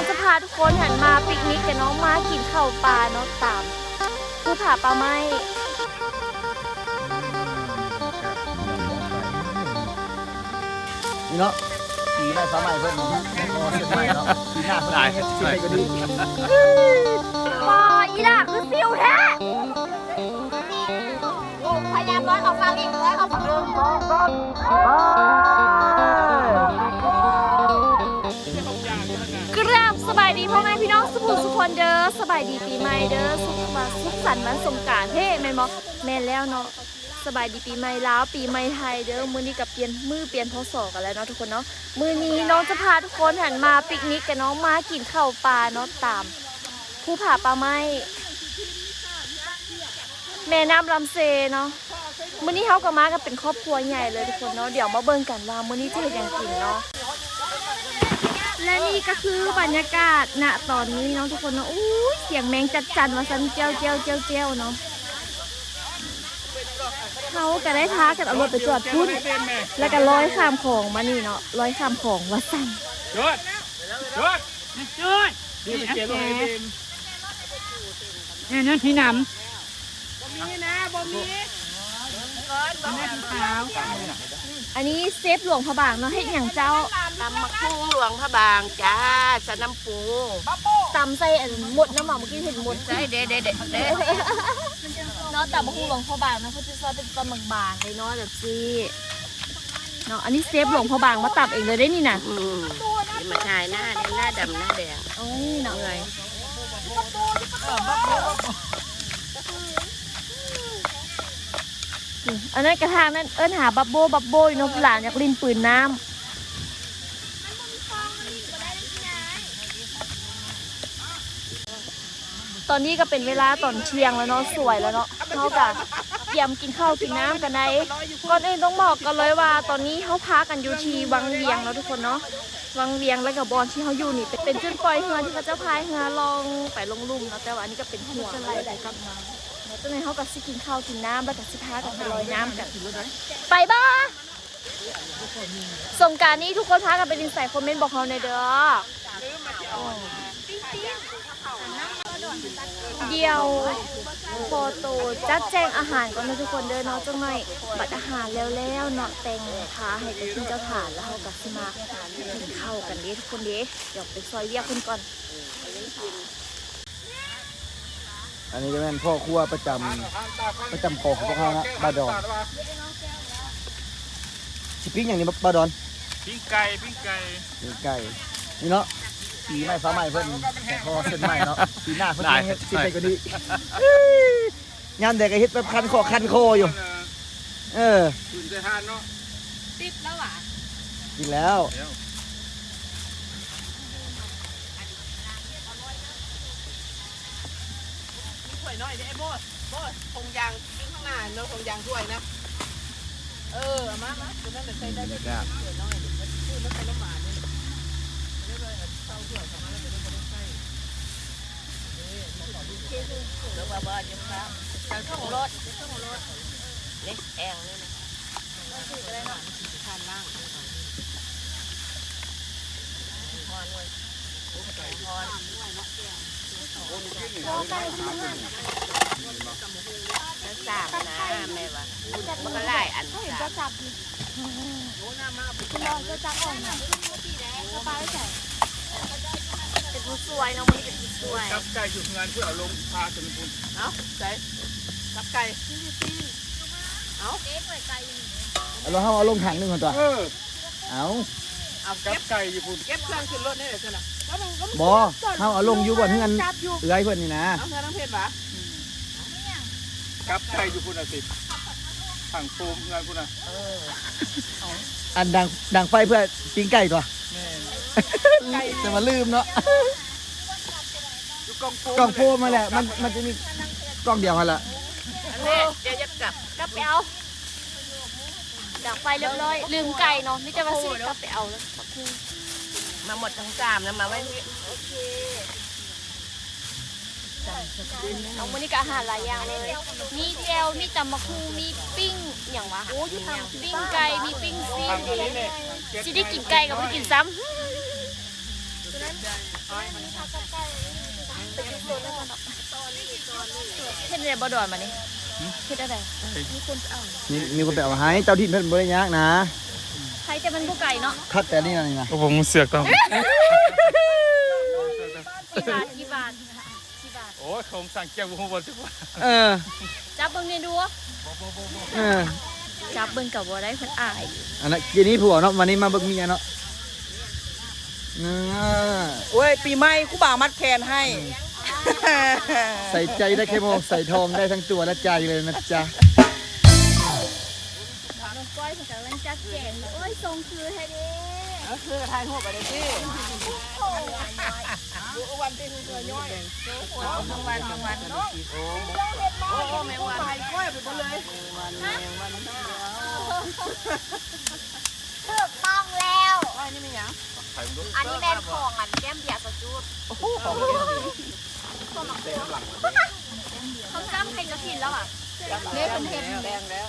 องจะพาทุกคนหันมาปิกนิกกับน้องมากินข้าวปลาเนาะตามผู้ผาปลาไม้นี่เนาะปีหน้าสมัยเพิ่นพอเสร็จใหม่เนาะปีหน้าเพิ่นให้ชุดให้ก็ดีปลาอีหล่าคือซิวแท้พยายามร้อยของฟังอีกร้อยของฟังหนึ่งสองสา สบายดีพ่อแม่พี่น้องสุภูสุพนเด้อสบายดีปีใหม่เด้อสุขมาสุขสันต์วันสงกรารเฮ้แม่นบ่แม่นแล้วเนาะสบายดีปีใหม่ลาวปีใหม่ไทยเด้อมื้อนี้กับเปลี่ยนมือเปลี่ยนพศกันแล้วเนาะทุกคนเนาะมื้อนี้น้องจะพาทุกคนหันมาปิกนิกกับน้องมากินข้าวปลาเนาะตามผู้ผาปลาไม้แม่น้ำลำเซเนาะมื้อนี้เฮาก็มากันเป็นครอบครัวใหญ่เลยทุกคนเนาะเดี๋ยวมาเบิ่งกันว่ามื้อนี้จะเฮ็ดหยังกินเนาะ และนี่ก็คือบรรยากาศณตอนนี้เนาะทุกคนเนาะอู้ยเสียงแมงจัดจันมาซันเจียวเจียวเจียวเจียวเนาะเขาก็ได้ท้ากันเอารถไปจอดพุ่นแล้วก็ร้อยข้ามของมานี่เนาะร้อยข้ามของว่าสั่งหยุดหยุดหยุดนี่ไปเขียนลงในเบมเนี่ยนั่นที่น อันนี้เซฟหลวงพระบางเนาะให้อย่างเจ้าตำมะคุ้งหลวงพระบางจ้าสะน้ำปูตำใส่อันหมดน้ำหมาเมื่อกี้เห็นหมดใช่เด็ดเด็ดเด็ดเด็ดเนาะตำมะคุ้งหลวงพระบางเนาะเขาจะซอยเป็นตำบางๆเลยเนาะแบบซี่เนาะอันนี้เซฟหลวงพระบางมาตับเองเลยได้นี่น่ะอืมนี่มาชายหน้าแดงหน้าดำหน้าแดงเอานี่เนาะเหนื่อย อันนั้นกระทางนั้นเอิ้นหาบับโบบับโบอยู่เนาะหลานอยากลินปืนน้ำตอนนี้ก็เป็นเวลาตอนเที่ยงแล้วเนาะสวยแล้วเนาะเขากะเตรียมกินข้าวกินน้ำกันได้ก่อนอื่นต้องบอกกันเลยว่า ตอนนี้เขาพักกันอยู่ที่วังเวียงแล้วทุกคนเนาะวังเวียงและกับบอลที่เขาอยู่นี่ เป็นเป็นจุดปล่อยเรือที่เขาจะพายเรือลงไปลงลุ่มเนาะแต่ว่าอันนี้ก็เป็นห่วงเลยกลับมาเนาะ ตอนนี้เขาก็สิกินข้าวกินน้ำแล้วก็สิพากันไปลอยน้ำกัน ไปบ้าสงการนี้ทุกคนพากันไปดินใส่คอมเมนต์บอกเขาในเด้อเดียวโฟโต้จัดแจงอาหารก่อนนะทุกคนเด้อเนาะจังหน่อยบัดอาหารแล้วแล้วๆเนาะแต่งพาให้ไปกินเจ้าถานแล้วเขากับสมากินข้าวกันเด้ทุกคนเด้เดี๋ยวไปซอยเรียกคุณก่อน อันนี้ก็เป็นพ่อครัวประจำประจำกองของพวกเขานะบาดอนสิปิ้งอย่างนี้บาดอนปิ้งไก่ปิ้งไก่นี่ไก่นี่เนาะปีใหม่สมัยเพิ่นพอเสร็จใหม่เนาะปีหน้าเพิ่นให้ชุดให้ก็ดียามเด็กก็เฮ็ดแบบคันคอคันคออยู่ เออคุณจะทานเนาะกินแล้วเดี๋ยวถ้ว น้อยเด้โบสโบสคงยางปิ้งข้างหน้าเนาะคงยางถ้วยนะ เออเอามามาตัวนั้นเดี๋ยวใส่ได้บรรยากาศถ้วยน้อยเดี๋ยวชื่อมันเป็นน้ำหวานเนี่ยเดี๋ยวเลยเต้าถ้วยเข้ามาแล้วเดี๋ยวมันจะใส่เดี๋ยวบ้าบ้าๆยังครับทางช่องรถช่องรถนี่แองนี่นะทานล่างฮอนเว้ยฮอนแล้วสามนะแม่ว่ามันก็ไล่อันสามจับคุณลองจะจับออกนะสบายใจเป็นผู้สวยน้องมีเป็นผู้สวยกับไก่อยู่งานเพื่อเอาลงพาถึงคุณเอ้าใส่กับไก่เอ้าเอาลงเฮาเอาลงถังหนึงก่อนตัวเออเอาเอากัเก็บบไก่อยู่คุณเก็บเครื่องขึ้นรถได้เลยสินะ บ่เฮาเอาลงอยู่บ่เฮือนเอื้อยเพิ่นนี่นะเอาเงินน้ำเพชรหวะกับไก่อยู่คุณอะสิถังโฟมงานคุณอะอันดังดังไฟเพื่อปิ้งไก่ตัวแม่จะมาลืมเนาะอยู่กองโฟมกล่องโฟมมาแหละมันมันจะมีกล่องเดียวกันละอันนี้เดี๋ยวจะกลับกลับไปเอาดักไฟเรียบร้อยลืมไก่เนาะนี่จะมาซื้อกลับไปเอาแล้วขอบคุณ มาหมดทั้งสามนะมาไว้ที่น้องวันนี้ก็อาหารหลายอย่างเลย มีแจวมีตำมะคูมีปิ้งอย่างวะปิ้งไก่มีปิ้งซีทางนี้เนี่ยสิได้กินไก่กับไม่ได้กินซ้เฮ็ดได้บ่ดอนมานี่เฮ็ดได้ไดมีคนเอามีมีคนไปเอามาให้เจ้าที่เพิ่นบ่ได้ยากนะ ใครจะเป็นผู้ไก่เนาะคัดแต่นี่นะนี่นะโอ้ผมเสือกต้องกี่บาทกี่บาทกี่บาทโอ้ยผมสั่งเกี่ยวหัวบนทุกวันเออจับเบิ่งนี่ดูเออจับเบิ่งกับบ่ได้เพิ่นอายอันนั้นกินนี้ผัวเนาะวันนี้มาเบิ่งเมียเนาะเนื้อโอ้ยปีใหม่กูบ่าวมัดแขนให้ ใส่ใจได้แค่โมใส่ทองได้ทั้งตัวและใจเลยนะจ๊ะน้ องก้อยเพิ่นกำลังจัดแจงโอ้ยทรงคือให้เด้คือถ่ายรูปไปเลยพี่วันที่คือย้อยทั้งวันทั้งวันเนาะโอ้โอ้แมงวันไปก้อยไปหมดเลยแมงวันถูกต้องแล้วอยนี่ไม่ยังอันนี้แม่นของอันแก้มเบียร์สจูดโอ้โหของเบียสเขาจ้ำใคระกินแล้วอะเละเป็นเห็ดแดงแล้ว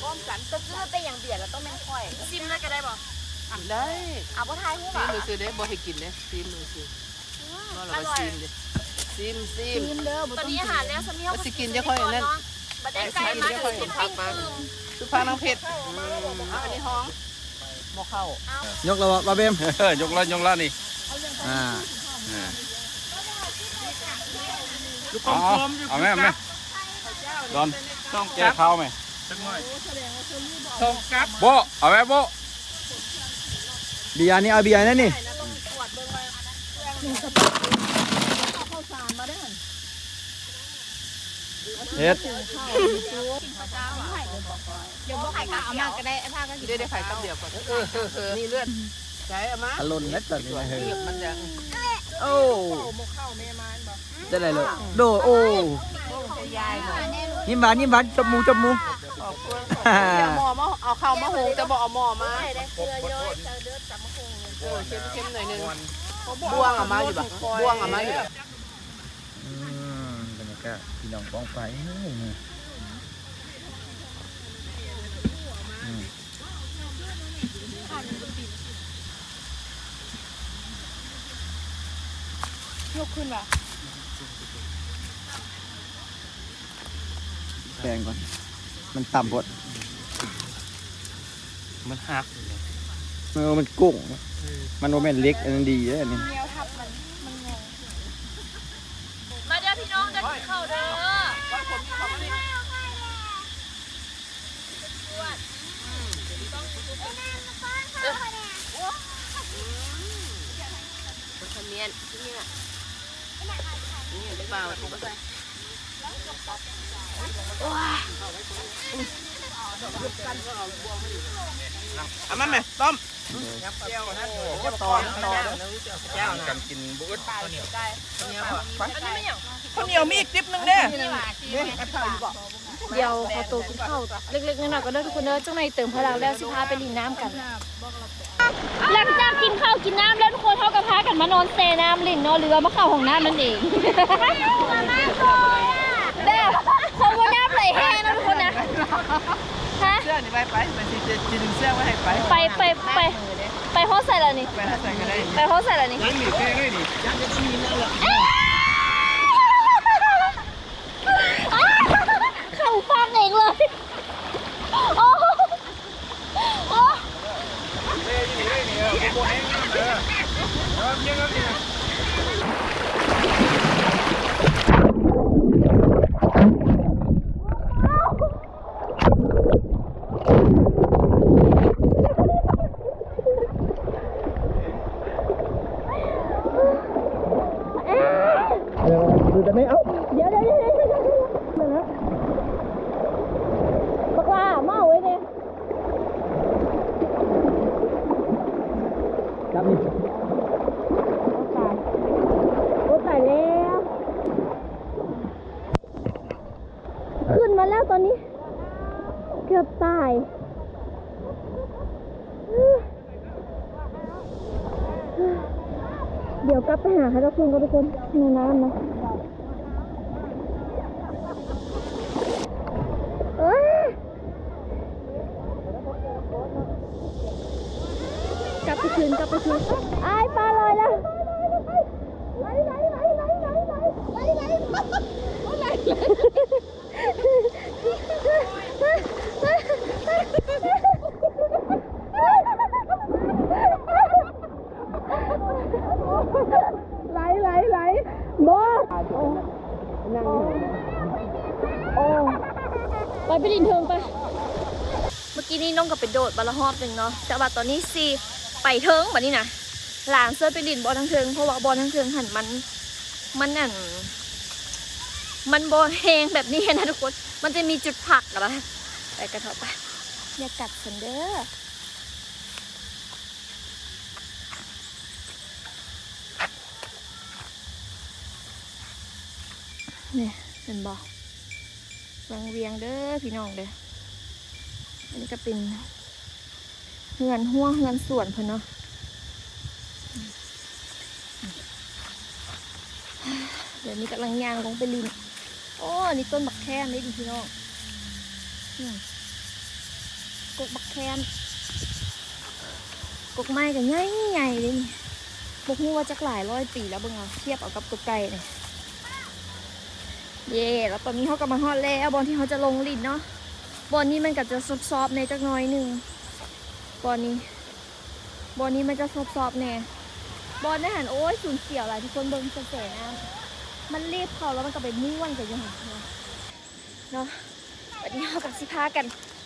พร้อมกันสจูดเป็นอย่างเบียร์แล้วต้องแม่นค่อยซิมแล้วก็ได้บ่ได้เอาบ่ทายฮู้ซีบ่มมือซื้อเด้บ่ให้กินเด้ซีมมือซื้อเราก็ซีมเด้ซีมซีมตอนนี้อาหารแล้วสมีว่าสิกินจะค่อยนั่นบัดได้ไก่มาถึงเป็นปิ้งอึ่งสุภาพนางเพชรอันนี้ห้องหมอเข้า ยกแล้วบ่บ่เบม เออยกละยกละนี่อ่าเอาเอาแม่แม่ดอนต้องแก้ข้าวไหม ต้องกับโบเอาแม่โบเบียร์นี่เอาเบียร์นั่นนี่เฮ็ดเดี๋ยวบ่ไข่กะเอามาก็ได้พากันได้ได้ไข่กับเดียวก่อนนี่เลือดใช่เอามาอารมณ์เล็ดตอนนี้นะเฮ้ยมันยังโอ้ได้ไรเลยโดโอ้ยายบอกยิ้มหวานยิ้มหวานจบหมูจ บหมูขอบคุณเอาหมอมาเอาเข้ามาหุงจะบอกเอาหมอมาได้เกลือย้อยเจอเดือดตำมะฮงเออเค็มเค็มหน่อยนึงบ่วงเอามาอยู่บ่บ่วงเอามาอยู่บ่อืมบรรยากาศพี่น้องกองไฟอืมยกขึ้นว่ะแปลงก่อน มันต่ำพดมันหักเออมันกุ้งมันโมเมนเล็กอันนั้นดีเลยอันนี้เนียวทับมันมันงงมาเด้อพี่น้องเด้อกินข้าวเด้อทำเนียนนี่น่ะนี่หรือเปล่าถูกป่ะ เอามาแม่ต้มต่อต่อกันกินบุ้ดข้าวเหนียวมีอีกจิ๊บนึงเด้อเดี๋ยวขอตัวกินข้าวเล็กๆน้อยๆก็เด้อทุกคนเด้อจังในเติมพลังแล้วสิพาไปลินน้ำกัน หลังจากกินข้าวกินน้ำแล้วทุกคนเท่ากับพากันมานอนเซน้ำลินนาะหรือมาเข้าห้องน้ำนั่นเอง แบบ ไหลแห้งนะทุกคนนะฮะเสื้อนี่ไปไปไปสิจะดึงเสื้อไว้ให้ไปไปไปไปไปห้องใส่แล้วนี่ไปห้องใส่ก็ได้ไปห้องใส่แล้วนี่ยังมีแค่ด้วยนี่เข้ ในน้ำนะกลับไปคืนกลับไปคืนไอ้ปลาลอยแล้วไหลไหลไหลไหลไหลไหลไหล น้องก็ไปโดดบาละฮอบหนึ่งเนาะแต่ว่าตอนนี้สิไปเทิงแบบนี้นะหลานเสื้อไปลินบอลทั้งเทิงเพราะว่าบอลทั้งเทิงหันมันมันนั่นมันบอลแหงแบบนี้นะทุกคน มันจะมีจุดผักอะนะไปกันเถอะไปอย่ากัดฉันเด้อเนี่ยเห็นบอกวังเวียงเด้อพี่น้องเด้ออันนี้ก็เป็น เฮือนหัวเฮือนสวนเพิ่นเนาะเดี๋ยวนี้กำลังย่างลงไปลินโอ้นี่ต้นบักแคนนี่ดิพี่น้องกกบักแคนกกไม้กันใหญ่ใหญ่ๆเลยนี่บกนี่ว่าจักหลายร้อยปีแล้วเบิ่งเอาเทียบเอากับกกไก่เนี่ยเย่แล้วตอนนี้เขาก็มาฮอดแล้วบอลที่เขาจะลงลินเนาะบอลนี้มันก็จะซอบๆในจักน้อยหนึ่ง บอลนี้บอลนี้มันจะซอบๆแน่บอลได้หันโอ้ยสูญเสียหลายทุกคนเบิ่งกระแสน้ำมันรีบเข้าแล้วมันก็ไปม่วนกันอยู่หันเนาะวันนี้เรากับสิพากัน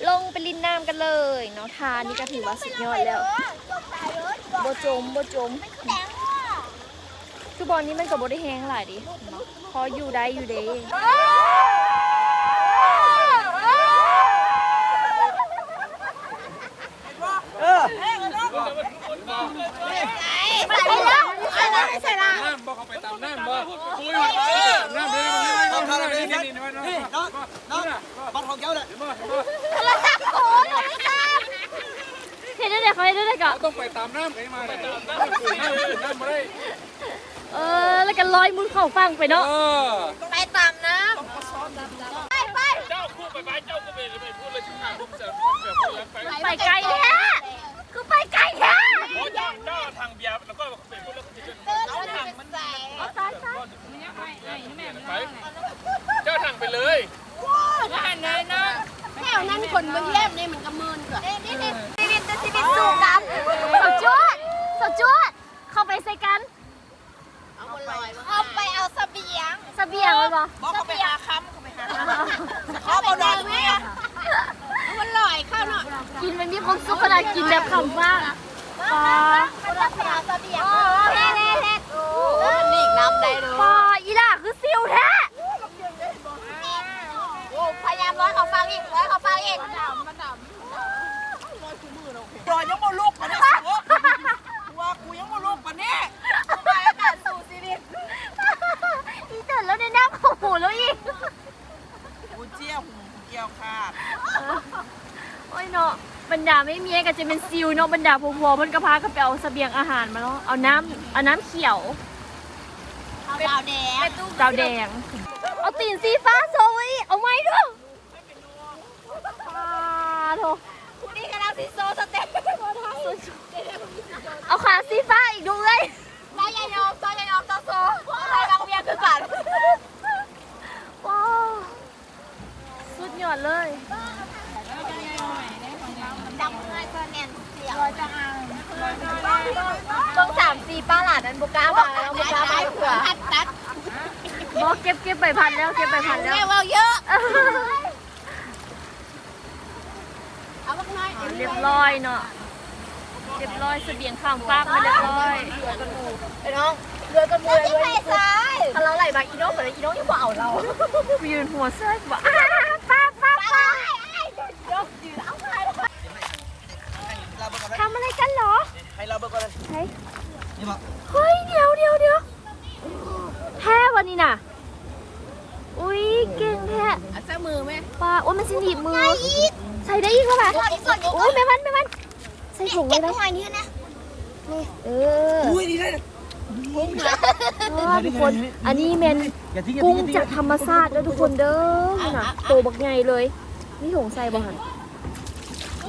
ลงไปลินน้ำกันเลยเนาะทานนี่ก็ถือว่าสุดยอดแล้วโบจมโบจมคือบอลนี้มันก็บ่ได้แห้งหลายดิพออยู่ได้อยู่เด้ เออ น้ำบอกเขาไปตามน้ำบ่คุยน้ำเลยน้ำเลยนี่นี่นี่ นี่น้องน้องบัตรของแก้วเลย เห็นได้เลยเขาเห็นได้เลยก็ต้องไปตามน้ำไอ้มาเนี่ยน้ำน้ำน้ำมาได้เออแล้วก็ลอยมือเข้าฟังไปเนาะ เออ ไปตามน้ เจ้าคู่ไปไปเจ้าคู่ไปไปพูดเลยที่หน้าผมจะแบบไป ไปไกลแท้คือไปไกลแท้ โอ้เจ้าเจ้าทางเบียร์แล้วก็ไปพูดแล้วก็จะำเดินทางมันใส่ ตายซะ ไปเจ้าทางไปเลย แถวนั้นคนมาเยี่ยมนี่มันก็มืนก่อนนี่นี่ชีวิตจะชีวิตสู้กัน สดจวดสดจวดเข้าไปใส่กัน เอาไปเอาไปเอาเสบียง เสบียงเลยปะ บอกเขาไปหาคำเขาไปหาคำเขาบอกดอกเนี่ยมันลอยเข้าเนาะ กินมันมี ความสุขขนาดกินแบบคำว่าปลาปเอาเสบียงเฮ้เฮ้เฮ้มันหนีน้ำได้ดูปลาอีด่าคือซิวแท้โอ้พยายามร้อยเขาฟังอีกร้อยเขาฟังอีกรอยยังบ่ลูกปะเนี่ยว่ากูยังบ่ลูกปะเนี่ยไปแต่สู่ชีวิตอีเติร์นแล้วในน้ำของหูแล้วอีก กูเจี้ยวหูเกี่ยวขาด โอ้ยเนาะ บรรดาไม่มีก็จะเป็นซิวเนาะบรรดาพวๆมันก็พากันไปเอาเสบียงอาหารมาเนาะเอาน้ำเอาน้ำเขียวเอาดาวแดงดาวแดง เอาตีนสีฟ้าโซไว้เอาไหมด้วยปลาโถนี่กำลังซิโซสเต็ปเอาขาสีฟ้าอีกด้วยตายายอมตายายอมตาโซอะไรบางเบียร์คือกันว้าวสุดยอดเลย จำง่ายก็แน่นเสียงลอยจะอ่างต้องสามสี่ป้าหลานนั้นบุกล้ามาแล้วบุกล้ามาเผื่อตัดบอกเก็บเก็บใบพันแล้วเก็บใบพันแล้วแม่ว่าเยอะ เอาบักน้อยเรียบร้อยเนาะเรียบร้อยเสบียงข้ามฟากมาเรียบร้อยไอ้น้องเรือกันมวยเลยซ้ายถ้าเราไหลมาอีโน่เหมือนอีโน่ยังบ่เอาเรากูยืนหัวเสื้อกูบอกอ้าป้าป้าป้าทำอะไรกันเหรอ ให้เราเบิกก่อนเลยเฮ้ยนี่บอกเฮ้ยเดี๋ยวเดี๋ยวเดี๋ยวแท้วันนี้น่ะ อุ้ยเก่งแท้เจ้ามือไหมป้าโอ้ยมันสิหนีบมือ ใส่ได้อีกแล้วป่ะโอ้ยแม่มันแม่มันใส่ถุงเลยนะหน่อยนี้นะเอออุ้ยดีเลยว้าวทุกคน อันนี้แมนอย่าทิ้งอย่ากุ้ทิ้งงอย่าทิ้งจากธรรมชาติแล้วทุกคนเด้อน่ะโตบักใหญ่เลย นี่ถุงใส่บ่หัน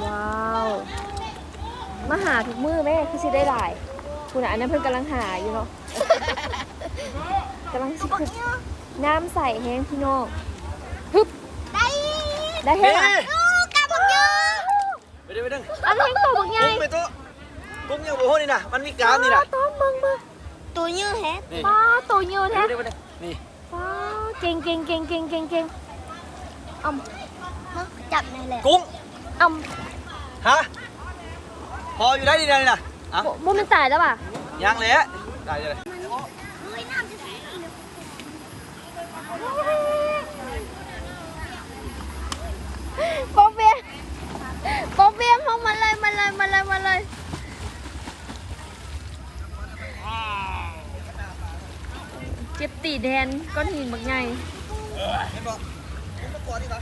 ว้าว มาหาทุกมือแม่คือสิได้หลายคุณอะอันนั้นเพิ่นกำลังหาอยู่เนาะกำลังสิคือน้ำใส่แห้งพี่น้องฮึบได้ได้แห้งอะลูกกาบักยืนไปเด้อไปเด้ออันแห้งโตบักใหญ่กุ้งไปโต๊ะกุ้งยังบ่โหนี่นะมันมีกามนี่นะต้อมเบิ่งเบิ่งป้าตัวเยอะแท้เดี๋ยวมาเลยนี่ป้าเก่งเก่งเก่งเก่งเก่งเก่งอ่จับนี่แหละกุ้งำอ่ฮะ พออยู่ได้ดีเลยนะอะำบ่มันตายแล้วป่ะยังเลยได้เลยป๊อปเบียป๊อปเบียเข้ามาเลยมาเลยมาเลยมาเลยเจ็บตีแดนก้อนหินบักใหญ่ เห็นบอกกุ้งตะกอนดีกว่า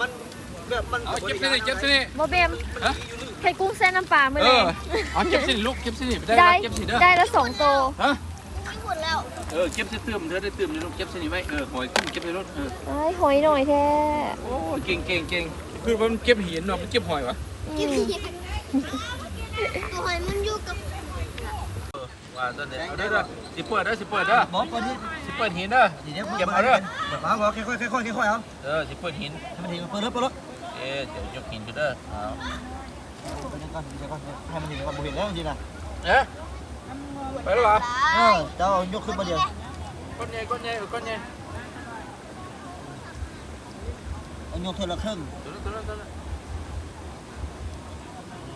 มันแบบ มันเอาเก็บสินี่เก็บสินี่บอเบมฮะไข่กุ้งเส้นน้ำปลาเมื่อเอไหร่อเอาเก็บสินี่ลูกเก็บสินี่ได้ได้เก็บสิเด้อได้ละสองโตวฮะหมดแล้วเออเก็บสิตื่มเธอได้ตื่มนี่ลูกเก็บสินี่ไว้เออหอยขึ้นเก็บในรถเออไอ้ยหอยหน่อยแท้โอ้ยเก่งเก่งเก่งคือว่ามันเก็บหินเนาะมันเก็บหอยวะอืมตัวหอยมันอยู่กับว่าตอนนี้เอาเด้อเด้อสิเปิดเด้อสิเปิดเด้อบอกก่อนที่สิเปิดหินเด้อ เดี๋ยวเก็บเอาเด้อแบบเอาบอกค่อยๆค่อยๆค่อยๆเอาเออสิเปิดหินให้มันถึงเปิดรถเปิดรถ เอ๊ะเดี๋ยวยกหินกันเด้อเอาเดี๋ยวก่อนเดี๋ยวก่อนให้มันถึงก่อนบุเห็นแล้วจริงๆนะเอ๊ะไปแล้วเหรอเออเจ้ายกขึ้นมาเดียวก้อนใหญ่ก้อนใหญ่เออก้อนใหญ่เอายกเท่าละครึ่งตัวนั้นตัวนั้นตัวนั้น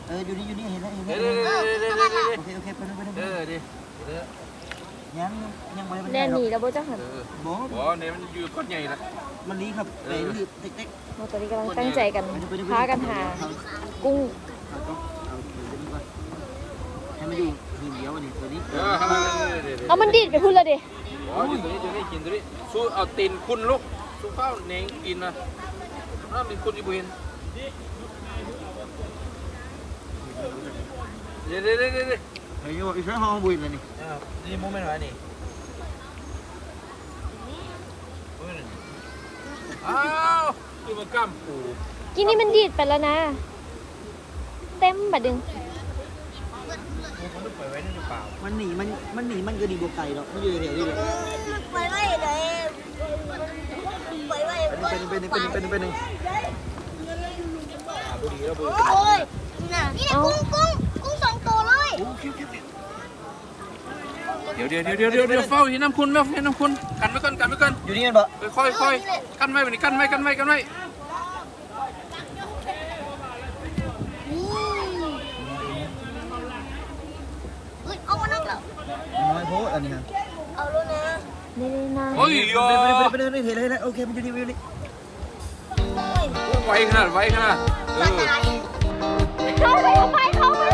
เอออยู่นี่อยู่นี่เห็นแล้วเห็นเด้แล้อวเด้อเด้อเด้อเด้อโอเคโอเคไปเลยไปเลยเด้อดิเด้อ ยังยังไม่ได้แน่หนีแล้วบ่เจ้าหันเออบอกบ่เนี่ยมันอยู่ก้อนใหญ่ละมันนี้ครับไปรีบเต็กเราตอนนี้กำลังตั้งใจกันๆไปดูไปดูพากันหา กุ้งเอาต้องเอาเดี๋ยวนี้ก่อนให้มันอยู่คืนเดียววันนี้ตัวนี้เออเอาเด้อเด้อเด้อเอามันดีดไปพูดเลยดิอ๋ออยู่ตัวนี้ตัวนี้กินตัวนี้สู้เอาตีนคุณลูกสู้ข้าวเน่งกินนะน้ำเป็นคุณอีบุญเดี๋ยวเดี๋ยวเดี๋ยวเดี๋ยว เฮ้ยอีกแล้วห้องบุญเลยนี่นี่มุ้งไม่หน่อยนี่อ้าวคือมันกั้มปูกินนี่มันดีดไปแล้วนะ เต็มบัดดึงมันต้องปล่อยไว้ในเปล่ามันหนีมันมันหนีมันก็ดีบวกไก่หรอกมันอยู่แถวๆนี้เลยไปไว้เลยไปไว้เป็นเป็นเป็นเป็นเป็นเป็นโอ้ยน่ะนี่นะกุ้งกุ้ง กุ้งสองตัวเลยเดี๋ยวเดี๋ยวเดี๋ยวเดี๋ยวเดี๋ยวเฝ้าเห็นน้ำคุณแม่เห็นน้ำคุณกันไว้ก่อนกันไว้ก่อนอยู่นี่กันปะค่อยค่อยกันไว้แบบนี้กันไว้กันไว้กันไว้เฮ้ยเอามานั่งแล้วน้อยโพสอันนี้ครับเอาแล้วนะนี่นะโอ้ยโยไปเลยไปเลยเห็นเลยโอเคมันอยู่นี่อยู่นี่ไวขนาดไวขนาดเออเข้าไปทำไมเข้าไป